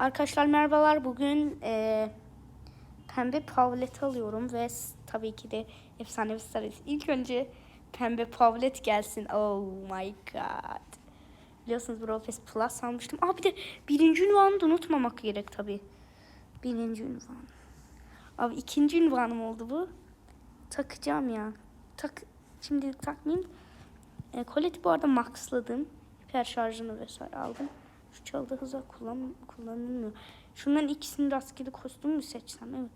Arkadaşlar merhabalar. Bugün eee, pembe pavlet alıyorum ve tabii ki de efsane bir starız. İlk önce pembe pavlet gelsin. Oh my god. Biliyorsunuz Brawl Pass Plus almıştım. Aa bir de birinci ünvanı da unutmamak gerek tabii. Birinci ünvan. Abi ikinci ünvanım oldu bu. Takacağım ya. Tak şimdi takmayayım. E, Colette'i bu arada maxladım. Hiper şarjını vesaire aldım. Şu çaldı hıza kullan, kullanılmıyor. Şunların ikisini rastgele kostüm mü seçsem? Evet.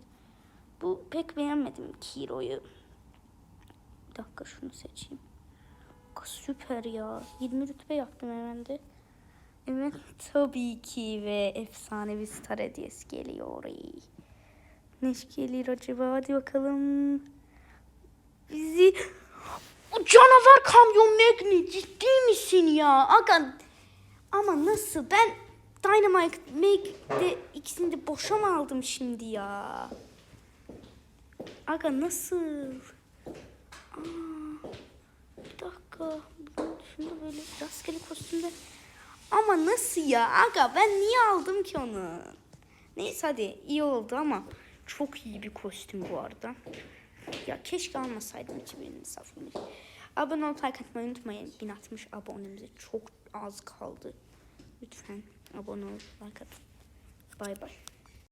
Bu pek beğenmedim Kiro'yu. Bir dakika şunu seçeyim. Süper ya. 20 rütbe yaptım hemen de. Evet tabii ki ve efsane bir star hediyesi geliyor. Ne geliyor acaba? Hadi bakalım. Bizi o canavar kamyon Magni ciddi misin ya? Aga ama nasıl? Ben Dynamite Mag'de ikisini de boşa mı aldım şimdi ya? Aga nasıl? Aa, bir dakika. Şunu böyle rastgele kostümde. Ama nasıl ya? Aga ben niye aldım ki onu? Neyse hadi iyi oldu ama çok iyi bir kostüm bu arada. Ya keşke almasaydım 2000 safını. Abone olup like atmayı unutmayın. 1060 abonemize çok az kaldı. Lütfen abone olup like atın. Bay bay.